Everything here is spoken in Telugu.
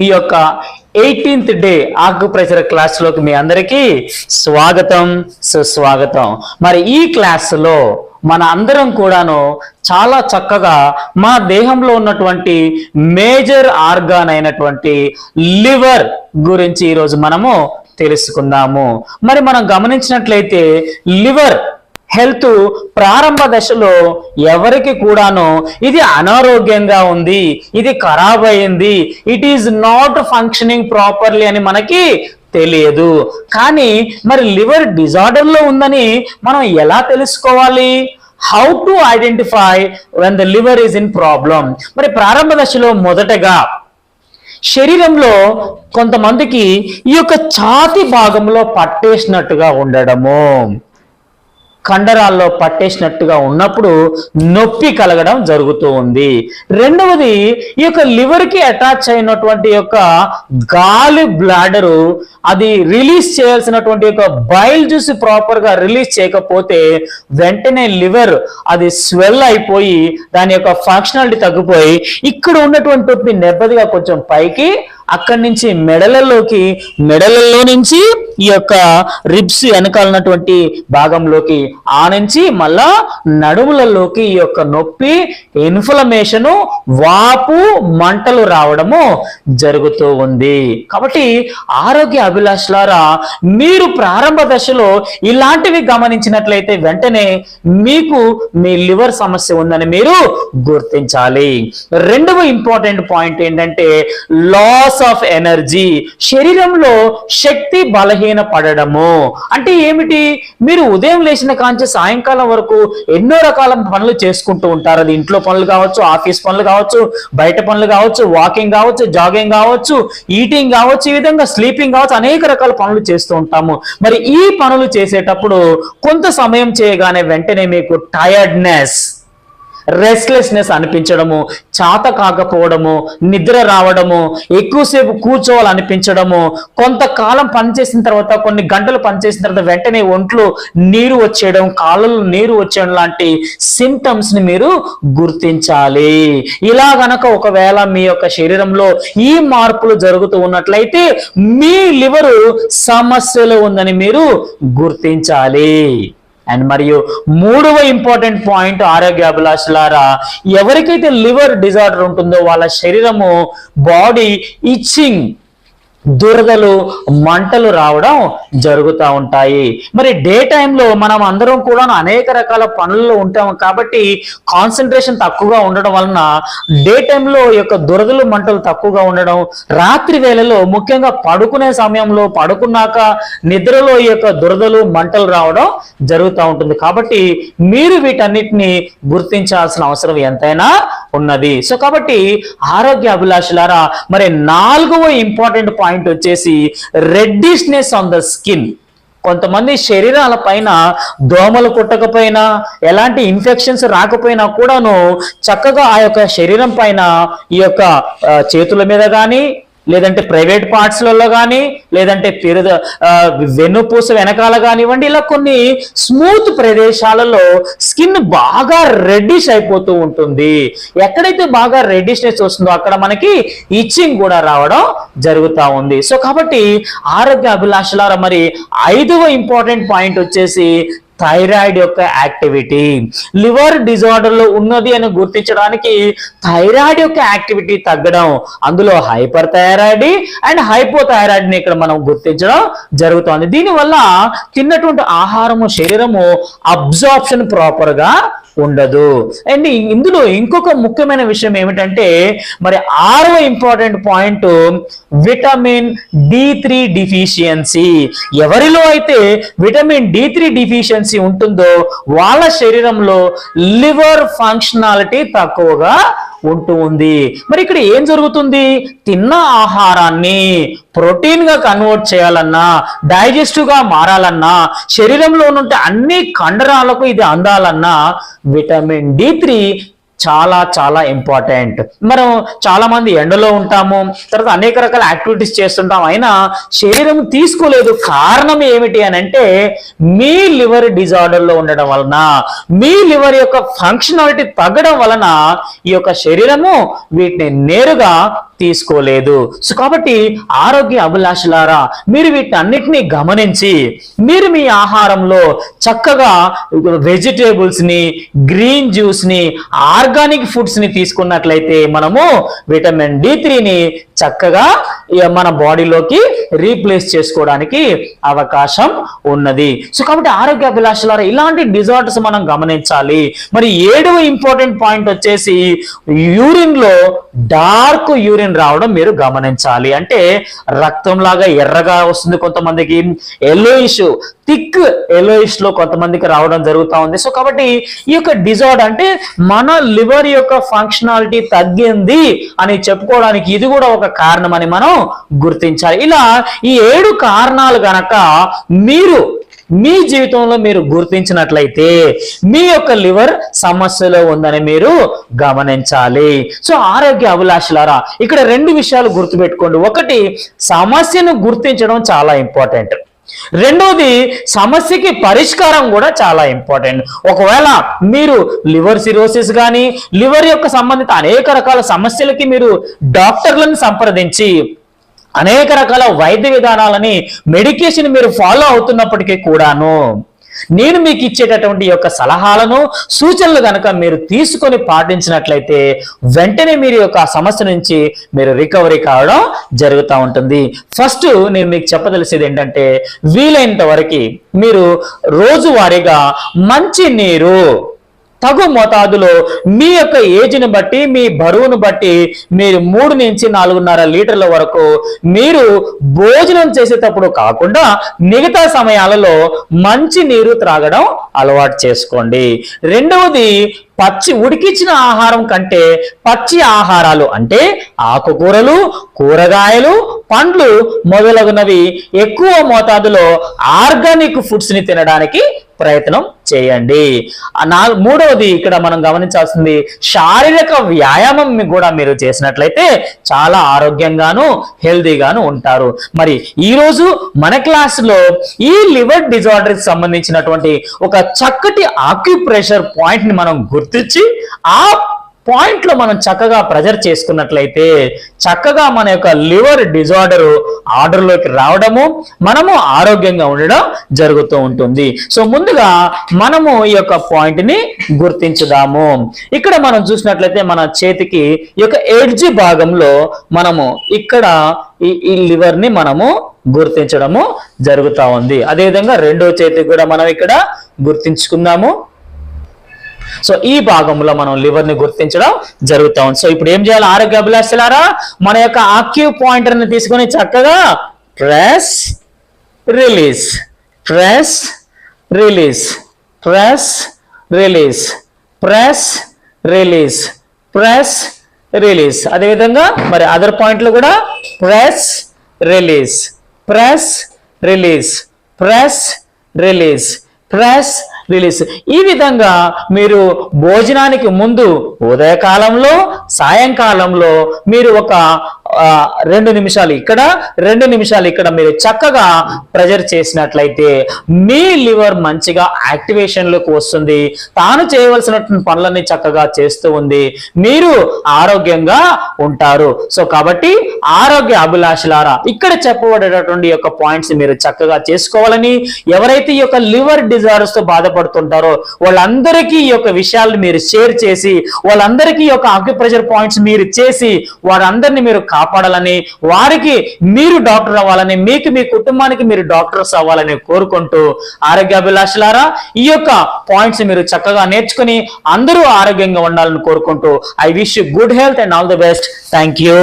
ఈ యొక్క ఎయిటీన్త్ డే ఆకుప్రెషర్ క్లాస్లోకి మీ అందరికీ స్వాగతం సుస్వాగతం. మరి ఈ క్లాసులో మన అందరం కూడాను చాలా చక్కగా మా దేహంలో ఉన్నటువంటి మేజర్ ఆర్గాన్ అయినటువంటి లివర్ గురించి ఈరోజు మనము తెలుసుకుందాము. మరి మనం గమనించినట్లయితే లివర్ హెల్త్ ప్రారంభ దశలో ఎవరికి కూడాను ఇది అనారోగ్యంగా ఉంది ఇది ఖరాబ్ అయింది it is not functioning properly అని మనకి తెలియదు. కానీ మరి లివర్ డిజార్డర్లో ఉందని మనం ఎలా తెలుసుకోవాలి? How to identify when the liver is in problem మరి ప్రారంభ దశలో మొదటగా శరీరంలో కొంతమందికి ఈ యొక్క ఛాతి భాగంలో పట్టేసినట్టుగా ఉండడము. కండరాల్లో పట్టేసినట్టుగా ఉన్నప్పుడు నొప్పి కలగడం జరుగుతూ ఉంది. రెండవది ఈ యొక్క లివర్కి అటాచ్ అయినటువంటి యొక్క గాలి బ్లాడరు అది రిలీజ్ చేయాల్సినటువంటి యొక్క బయల్ జ్యూస్ ప్రాపర్గా రిలీజ్ చేయకపోతే వెంటనే లివర్ అది స్వెల్ అయిపోయి దాని యొక్క ఫంక్షనాలిటీ తగ్గిపోయి ఇక్కడ ఉన్నటువంటి నొప్పి నెమ్మదిగా కొంచెం పైకి అక్కడి నుంచి మెడలలోకి మెడలలో నుంచి ఈ యొక్క రిబ్స్ వెనకాలన్నటువంటి భాగంలోకి ఆ నుంచి మళ్ళా నడుములలోకి ఈ యొక్క నొప్పి ఇన్ఫ్లమేషను వాపు మంటలు రావడము జరుగుతూ ఉంది. కాబట్టి ఆరోగ్య అభిలాషలారా మీరు ప్రారంభ దశలో ఇలాంటివి గమనించినట్లయితే వెంటనే మీకు మీ లివర్ సమస్య ఉందని మీరు గుర్తించాలి. రెండవ ఇంపార్టెంట్ పాయింట్ ఏంటంటే లాస్ ఆఫ్ ఎనర్జీ శరీరంలో శక్తి బలహీన పడడము అంటే ఏమిటి? మీరు ఉదయం లేచిన కాంచి సాయంకాలం వరకు ఎన్నో రకాల పనులు చేసుకుంటూ ఉంటారు. అది ఇంట్లో పనులు కావచ్చు ఆఫీస్ పనులు కావచ్చు బయట పనులు కావచ్చు వాకింగ్ కావచ్చు జాగింగ్ కావచ్చు ఈటింగ్ కావచ్చు ఈ విధంగా స్లీపింగ్ కావచ్చు అనేక రకాల పనులు చేస్తూ ఉంటాము. మరి ఈ పనులు చేసేటప్పుడు కొంత సమయం చేయగానే వెంటనే మీకు టయర్డ్నెస్ రెస్ట్లెస్నెస్ అనిపించడము చాత కాకపోవడము నిద్ర రావడము ఎక్కువసేపు కూర్చోవాలనిపించడము కొంతకాలం పనిచేసిన తర్వాత కొన్ని గంటలు పనిచేసిన తర్వాత వెంటనే ఒంట్లో నీరు వచ్చేయడం కాళ్ళలో నీరు వచ్చేయడం లాంటి సిమ్టమ్స్ని మీరు గుర్తించాలి. ఇలా గనక ఒకవేళ మీ యొక్క శరీరంలో ఈ మార్పులు జరుగుతూ ఉన్నట్లయితే మీ లివరు సమస్యలో ఉందని మీరు గుర్తించాలి. అండ్ మరియు మూడవ ఇంపార్టెంట్ పాయింట్ ఆరోగ్య అభిలాషులారా ఎవరికైతే లివర్ డిజార్డర్ ఉంటుందో వాళ్ళ శరీరము బాడీ ఇచ్చింగ్ దురదలు మంటలు రావడం జరుగుతూ ఉంటాయి. మరి డే టైంలో మనం అందరం కూడా అనేక రకాల పనుల్లో ఉంటాం కాబట్టి కాన్సన్ట్రేషన్ తక్కువగా ఉండడం వలన డే టైంలో యొక్క దురదలు మంటలు తక్కువగా ఉండడం రాత్రి వేళలో ముఖ్యంగా పడుకునే సమయంలో పడుకున్నాక నిద్రలో ఈ యొక్క దురదలు మంటలు రావడం జరుగుతూ ఉంటుంది. కాబట్టి మీరు వీటన్నిటిని గుర్తించాల్సిన అవసరం ఎంతైనా ఉన్నది. సో కాబట్టి ఆరోగ్య అభిలాషులారా మరి నాలుగవ ఇంపార్టెంట్ పాయింట్ వచ్చేసి రెడ్డిష్నెస్ ఆన్ ద స్కిన్. కొంతమంది శరీరాల పైన దోమలు కుట్టకపోయినా ఎలాంటి ఇన్ఫెక్షన్స్ రాకపోయినా కూడాను చక్కగా ఆ యొక్క శరీరం పైన ఈ యొక్క చేతుల మీద కానీ లేదంటే ప్రైవేట్ పార్ట్స్లలో కానీ లేదంటే పిరుద వెన్నుపూస వెనకాల కానివ్వండి ఇలా కొన్ని స్మూత్ ప్రదేశాలలో స్కిన్ బాగా రెడ్డిష్ అయిపోతూ ఉంటుంది. ఎక్కడైతే బాగా రెడ్డిష్నెస్ వస్తుందో అక్కడ మనకి ఇచ్చింగ్ కూడా రావడం జరుగుతూ ఉంది. సో కాబట్టి ఆరోగ్య అభిలాషలారా మరి ఐదవ ఇంపార్టెంట్ పాయింట్ వచ్చేసి థైరాయిడ్ యొక్క యాక్టివిటీ. లివర్ డిజార్డర్లో ఉన్నది అని గుర్తించడానికి థైరాయిడ్ యొక్క యాక్టివిటీ తగ్గడం అందులో హైపర్ థైరాయిడ్ అండ్ హైపోథైరాయిడ్ని ఇక్కడ మనం గుర్తించడం జరుగుతుంది. దీనివల్ల తిన్నటువంటి ఆహారము శరీరము అబ్జార్ప్షన్ ప్రాపర్గా ఉండదు. అండ్ ఇందులో ఇంకొక ముఖ్యమైన విషయం ఏమిటంటే మరి ఆరవ important point vitamin D three deficiency ఎవరిలో అయితే విటమిన్ డి త్రీ డిఫిషియన్సీ ఉంటుందో వాళ్ళ శరీరంలో లివర్ ఫంక్షనాలిటీ తక్కువగా ఉంటూ ఉంది. మరి ఇక్కడ ఏం జరుగుతుంది? తిన్న ఆహారాన్ని ప్రోటీన్గా కన్వర్ట్ చేయాలన్నా డైజెస్టివ్గా మారాలన్నా శరీరంలో ఉంటే అన్ని కండరాలకు ఇది అందాలన్నా విటమిన్ డి త్రీ చాలా చాలా ఇంపార్టెంట్ మనం చాలా మంది ఎండలో ఉంటాము తర్వాత అనేక రకాల యాక్టివిటీస్ చేస్తుంటాం. అయినా శరీరం తీసుకోలేదు. కారణం ఏమిటి అని అంటే మీ లివర్ డిజార్డర్లో ఉండడం వలన మీ లివర్ యొక్క ఫంక్షనాలిటీ తగ్గడం వలన ఈ యొక్క శరీరము వీటిని నేరుగా తీసుకోలేదు. సో కాబట్టి ఆరోగ్య అభిలాషలారా మీరు వీటన్నిటిని గమనించి మీరు మీ ఆహారంలో చక్కగా వెజిటేబుల్స్ని గ్రీన్ జ్యూస్ని ఆర్గానిక్ ఫుడ్స్ని తీసుకున్నట్లయితే మనము విటమిన్ డి త్రీని చక్కగా మన బాడీలోకి రీప్లేస్ చేసుకోవడానికి అవకాశం ఉన్నది. సో కాబట్టి ఆరోగ్య అభిలాషలారా ఇలాంటి డిజార్డర్స్ మనం గమనించాలి. మరి ఏడవ ఇంపార్టెంట్ పాయింట్ వచ్చేసి యూరిన్లో డార్క్ యూరిన్ రావడం మీరు గమనించాలి. అంటే రక్తం లాగా ఎర్రగా వస్తుంది కొంతమందికి. ఎల్లోయిష్ థిక్ ఎల్లోయిష్లో కొంతమందికి రావడం జరుగుతూ ఉంది. సో కాబట్టి ఈ యొక్క డిజార్డ్ అంటే మన లివర్ యొక్క ఫంక్షనాలిటీ తగ్గింది అని చెప్పుకోవడానికి ఇది కూడా ఒక కారణం అని మనం గుర్తించాలి. ఇలా ఈ ఏడు కారణాలు గనక మీరు మీ జీవితంలో మీరు గుర్తించినట్లయితే మీ యొక్క లివర్ సమస్యలో ఉందని మీరు గమనించాలి. సో ఆరోగ్య అభిలాషలారా ఇక్కడ రెండు విషయాలు గుర్తుపెట్టుకోండి. ఒకటి సమస్యను గుర్తించడం చాలా ఇంపార్టెంట్. రెండోది సమస్యకి పరిష్కారం కూడా చాలా ఇంపార్టెంట్. ఒకవేళ మీరు లివర్ సిరోసిస్ కానీ లివర్ యొక్క సంబంధిత అనేక రకాల సమస్యలకి మీరు డాక్టర్లను సంప్రదించి అనేక రకాల వైద్య విధానాలని మెడికేషన్ మీరు ఫాలో అవుతున్నప్పటికీ కూడాను నేను మీకు ఇచ్చేటటువంటి యొక్క సలహాలను సూచనలు కనుక మీరు తీసుకొని పాటించినట్లయితే వెంటనే మీరు యొక్క సమస్య నుంచి మీరు రికవరీ కావడం జరుగుతూ ఉంటుంది. ఫస్ట్ నేను మీకు చెప్పదలిసేది ఏంటంటే వీలైనంత వరకు మీరు రోజువారీగా మంచి నీరు తగు మోతాదులో మీ యొక్క ఏజ్ని బట్టి మీ బరువును బట్టి మీరు మూడు నుంచి నాలుగున్నర లీటర్ల వరకు మీరు భోజనం చేసేటప్పుడు కాకుండా మిగతా సమయాలలో మంచి నీరు త్రాగడం అలవాటు చేసుకోండి. రెండవది పచ్చి ఉడికించిన ఆహారం కంటే పచ్చి ఆహారాలు అంటే ఆకుకూరలు కూరగాయలు పండ్లు మొదలగునవి ఎక్కువ మోతాదులో ఆర్గానిక్ ఫుడ్స్ని తినడానికి ప్రయత్నం చేయండి. నాలుగు మూడవది ఇక్కడ మనం గమనించాల్సింది శారీరక వ్యాయామం కూడా మీరు చేసినట్లయితే చాలా ఆరోగ్యంగాను హెల్దీగాను ఉంటారు. మరి ఈ రోజు మన క్లాసులో ఈ లివర్ డిజార్డర్కి సంబంధించినటువంటి ఒక చక్కటి ఆక్యుప్రెషర్ పాయింట్ని మనం గుర్తించి ఆ పాయింట్లో మనం చక్కగా ప్రెజర్ చేసుకున్నట్లయితే చక్కగా మన యొక్క లివర్ డిజార్డర్ ఆర్డర్లోకి రావడము మనము ఆరోగ్యంగా ఉండడం జరుగుతూ ఉంటుంది. సో ముందుగా మనము ఈ యొక్క పాయింట్ని గుర్తించుదాము. ఇక్కడ మనం చూసినట్లయితే మన చేతికి ఈ యొక్క ఎడ్జ్ భాగంలో మనము ఇక్కడ ఈ ఈ లివర్ని మనము గుర్తించడము జరుగుతూ ఉంది. అదేవిధంగా రెండో చేతికి కూడా మనం ఇక్కడ గుర్తించుకుందాము. సో ఈ భాగంలో మనం లివర్ని గుర్తించడం జరుగుతూ. ఉంది సో ఇప్పుడు ఏం చేయాలి? ఆరోగ్య అభిలాషలారా మన యొక్క ఆక్యూ పాయింటర్ని తీసుకొని చక్కగా press release. Press release. Press release. Press release. Press release. అదేవిధంగా మరి అదర్ పాయింట్లు కూడా press release. Press release. Press release. Press release. ఈ విధంగా మీరు భోజనానికి ముందు ఉదయకాలంలో సాయంకాలంలో మీరు ఒక రెండు నిమిషాలు ఇక్కడ రెండు నిమిషాలు ఇక్కడ మీరు చక్కగా ప్రెజర్ చేసినట్లయితే మీ లివర్ మంచిగా యాక్టివేషన్లోకి వస్తుంది. తాను చేయవలసినటువంటి పనులన్నీ చక్కగా చేస్తూ ఉంది. మీరు ఆరోగ్యంగా ఉంటారు. సో కాబట్టి ఆరోగ్య అభిలాషలారా ఇక్కడ చెప్పబడేటటువంటి యొక్క పాయింట్స్ మీరు చక్కగా చేసుకోవాలని ఎవరైతే ఈ యొక్క లివర్ డిజార్డర్స్తో బాధపడుతుంటారో వాళ్ళందరికీ ఈ యొక్క విషయాలను మీరు షేర్ చేసి వాళ్ళందరికీ ఈ యొక్క అక్యుప్రెషర్ పాయింట్స్ మీరు చేసి వారందరినీ మీరు కాపాడాలని వారికి మీరు డాక్టర్ అవ్వాలని మీకు మీ కుటుంబానికి మీరు డాక్టర్స్ అవ్వాలని కోరుకుంటూ ఆరోగ్యాభిలాషలారా ఈ యొక్క పాయింట్స్ మీరు చక్కగా నేర్చుకుని అందరూ ఆరోగ్యంగా ఉండాలని కోరుకుంటూ I wish good health and all the best thank you